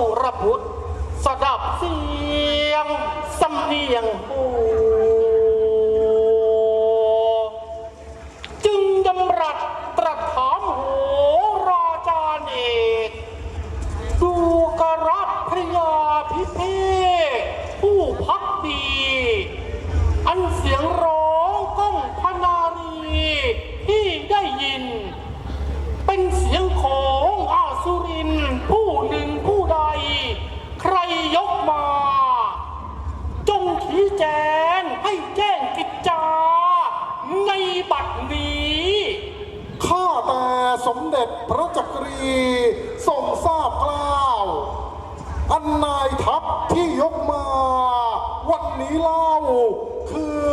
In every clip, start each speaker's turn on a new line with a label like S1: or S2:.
S1: ตตุรพุทธสดับเสียงสำเนียงผู้หจึงดำรัสตรัสถามโหราจารย์เอก ดูกรัตพระยาพิเภกผู้พักดี อันเสียงร้องก้องพนารีที่ได้ยิน เป็นเสียงของอาสุรินทร์ผู้หนึ่งผู้ใด ใครยกมา จงชี้แจง ให้แจ้งกิจจา ในบัดนี้
S2: ข้าแต่สมเด็จพระจักรีทรงทราบกล่าว อันนายทัพที่ยกมา วันนี้เล่า คือ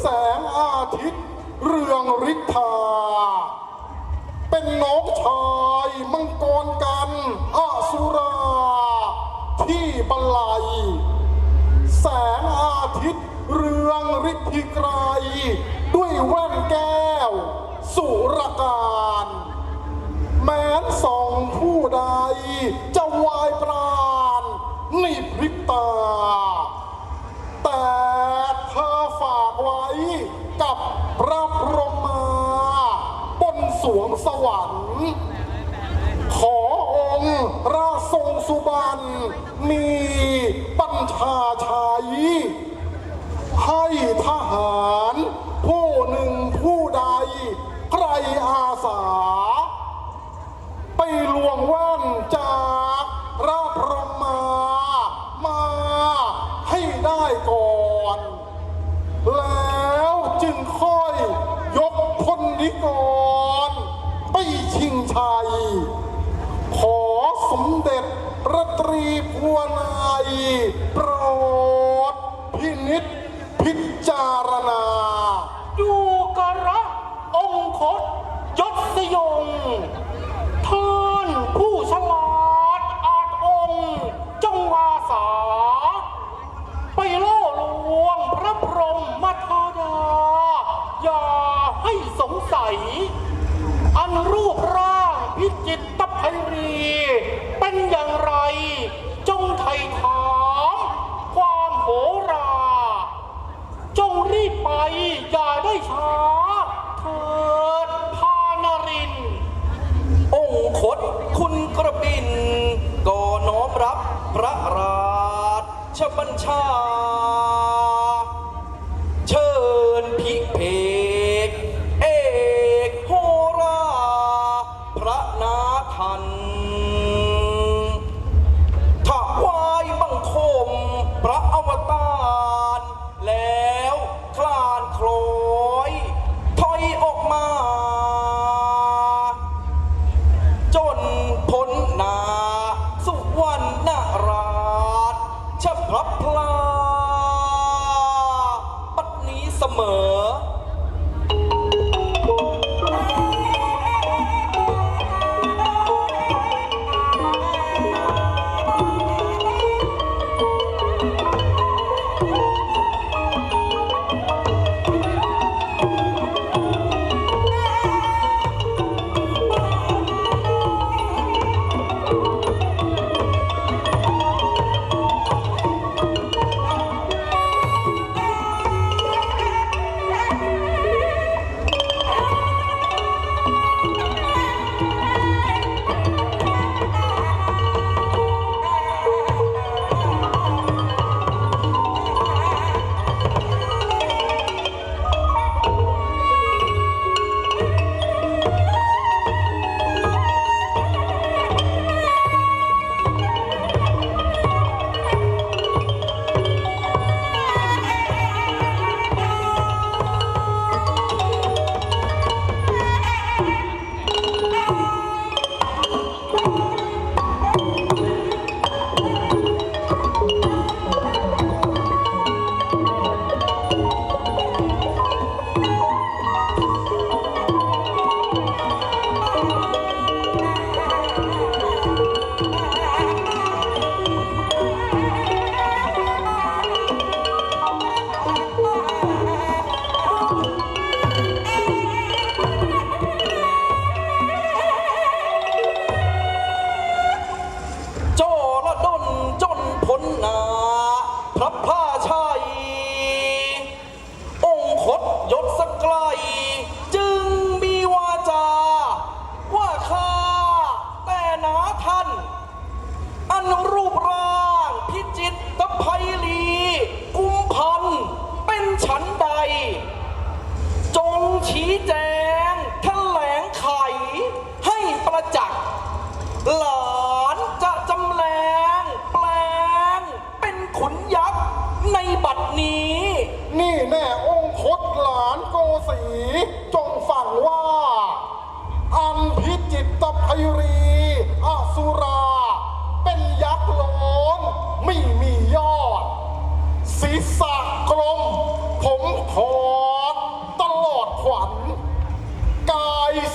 S2: แสงอาทิตย์ เรืองฤทธา เป็นน้องชายมังกรกันอสุรา ที่บันไลยแสงอาทิตย์ เรืองฤทธิไกรด้วยแว่นแก้ว สุรการ แม้นสองผู้ใด จะวายปราณในพริบตา แต่เธอฝากไว้กับพระพรหมาบนสวงสวรรค์ ขอองค์ราชทรงสุบรรณมีบัญชาชัย ให้ทหารผู้หนึ่งผู้ใด ใครอาสา ไปลวงว่นจากระพรหมามาให้ได้ก่อน แล้วจึงค่อยยกคนนิกร ไปชิงชัย ขอสมเด็จพรัตรีพวนายโปรดพินิษพิจารณา
S1: ดูกระองคตยศยงท่านผู้ฉลาดอาจองค์จงอาสา ไปล่อลวงพระพรหมธาดา อย่าให้สงสัย อันรูปร่างพิจิตรไพรี เป็นอย่างไร จงไถ่ถาม ความโหรา จงรีบไปอ ย่าได้ช้าเถิดพานริน
S3: องค์คตคุณกระบิน ก็น้อมรับพระราชบัญชา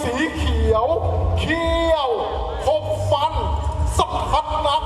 S3: สีเขีย
S2: ว เขี้ยวคมฟันสัมผัสนัก